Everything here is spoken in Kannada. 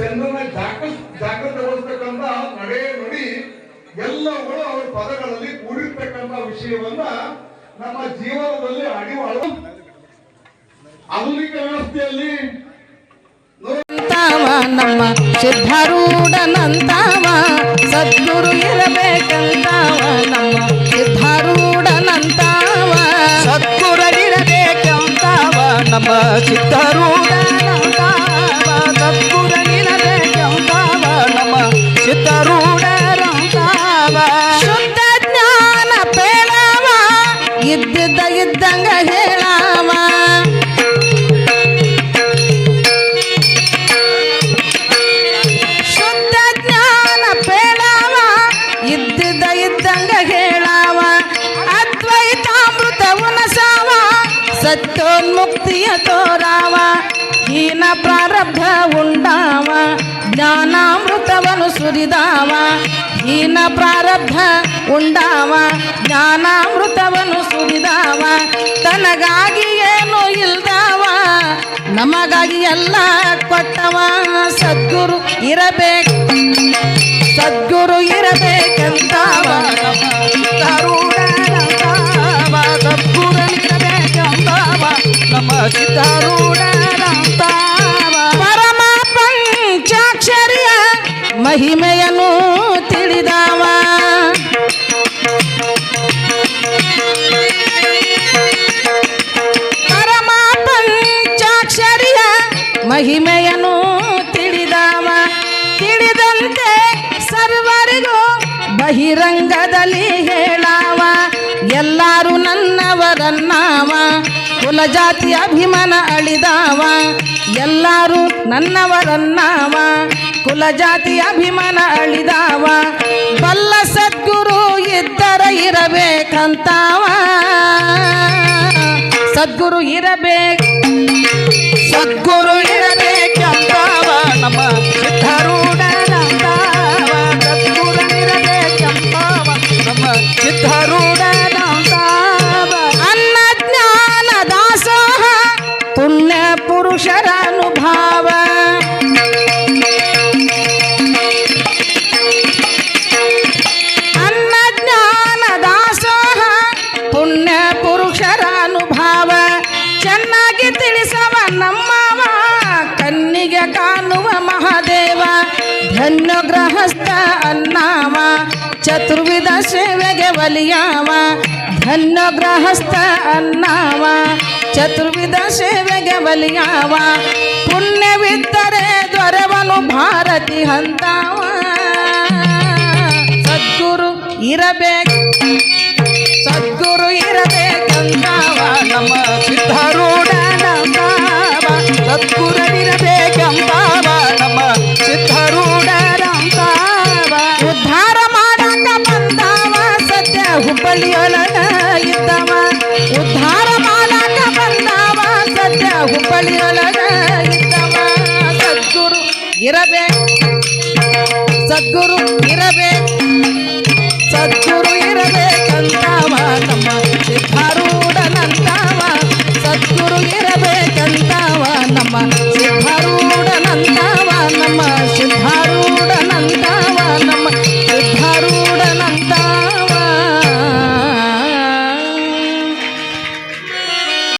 ಜನರನ್ನ ಜಾಗೃತ ಜಾಗೃತಗೊಳಿಸ್ತಕ್ಕಂಥ ನಡೆ ನುಡಿ ಎಲ್ಲವುಗಳು ಅವರ ಪದಗಳಲ್ಲಿ ಕೂಡಿರ್ತಕ್ಕಂಥ ವಿಷಯವನ್ನ ನಮ್ಮ ಜೀವನದಲ್ಲಿ ಅಡಿವಾಳ ಆಧುನಿಕ ವ್ಯವಸ್ಥೆಯಲ್ಲಿ ನಮ್ಮ ಸಿದ್ಧಾರೂಢನಂತಾವ ಸದ್ಗುರು ಇರಬೇಕಂತಾವ, ನಮ್ಮ ಸಿದ್ಧಾರೂಢನಂತಾವ ಸದ್ಗುರನಿರಬೇಕಂತಾವ ನಮ್ಮ ಸಿದ್ಧರೂಢರಂತಾವ ಸತ್ಯೋನ್ಮುಕ್ತಿಯ ತೋರಾವ, ಹೀನ ಪ್ರಾರಬ್ಧ ಉಂಡಾವ ಜ್ಞಾನಾಮೃತವನು ಸುರಿದಾವ, ಹೀನ ಪ್ರಾರಬ್ಧ ಉಂಡಾವ ಜ್ಞಾನಾಮೃತವನು ಸುರಿದಾವ, ತನಗಾಗಿ ಏನು ಇಲ್ದಾವ, ನಮಗಾಗಿ ಎಲ್ಲ ಕೊಟ್ಟವ, ಸದ್ಗುರು ಇರಬೇಕು, ಸದ್ಗುರು ಇರಬೇಕಂತಾವ. ಮಹಿಮೆಯನ್ನು ತಿಳಿದವ. ಪರಮ ಪಂಚಾಕ್ಷರಿಯ ಮಹಿಮೆಯನ್ನು ತಿಳಿದವ. ತಿಳಿದಂತೆ ಸರ್ವರಿಗೂ ಬಹಿರಂಗದಲ್ಲಿ ಹೇಳಾವ. ಎಲ್ಲರೂ ನನ್ನವರನ್ನಾವ. ಕುಲಜಾತಿ ಅಭಿಮಾನ ಅಳಿದಾವ. ಎಲ್ಲರೂ ನನ್ನವರನ್ನಾವ. ಕುಲಜಾತಿ ಅಭಿಮಾನ ಅಳಿದಾವ. ಬಲ್ಲ ಸದ್ಗುರು ಇದ್ದರ ಇರಬೇಕಂತಾವ. ಸದ್ಗುರು ಇರಬೇಕು, ಸದ್ಗುರು ಇರಬೇಕಂತಾವ. ನಮ್ಮ ಅನ್ನ ಜ್ಞಾನ ದಾಸೋಹ ಪುಣ್ಯ ಪುರುಷರ ಅನುಭಾವ. ನಮ್ಮವ, ಕಣ್ಣಿಗೆ ಕಾಣುವ ಮಹಾದೇವ ಧನ್ಯ ಗೃಹಸ್ಥ ಅನ್ನಾವ ಚತುರ್ವಿಧ ಸೇವೆಗೆ ಒಲಿಯಾವ ಧನ್ಯ ಗೃಹಸ್ಥ ಅನ್ನಾವ ಚತುರ್ವಿಧ ಸೇವೆಗೆ ಒಲಿಯಾವ, ಪುಣ್ಯವಿದ್ದರೆ ದೊರೆವನು ಭಾರತಿ ಹಂತಾವ ಸದ್ಗುರು ಇರಬೇಕು, ಸದ್ಗುರು ಇರಬೇಕಂತಾವ ನಮ್ಮ ಸಿದ್ಧಾರೂಢರಂತಾವ ಸತ್ಯ ಹುಬ್ಬಳ್ಳಿಯೊಳಗ ಇದ್ದವ ಉದ್ಧಾರ ಮಾಡಕ ಬಂದವ ಸತ್ಯ ಹುಬ್ಬಳ್ಳಿಯೊಳಗ ಇದ್ದವ ಸದ್ಗುರು ಇರಬೇಕು ಸದ್ಗುರು ಇರಬೇಕು ಸದ್ಗುರು ಇರಬೇಕಂತಾವ ನಮ್ಮ ಸಿದ್ಧಾರೂಢನಂತಾವ ಸದ್ಗುರು ಇರಬೇಕಂತಾವ ನಮ್ಮ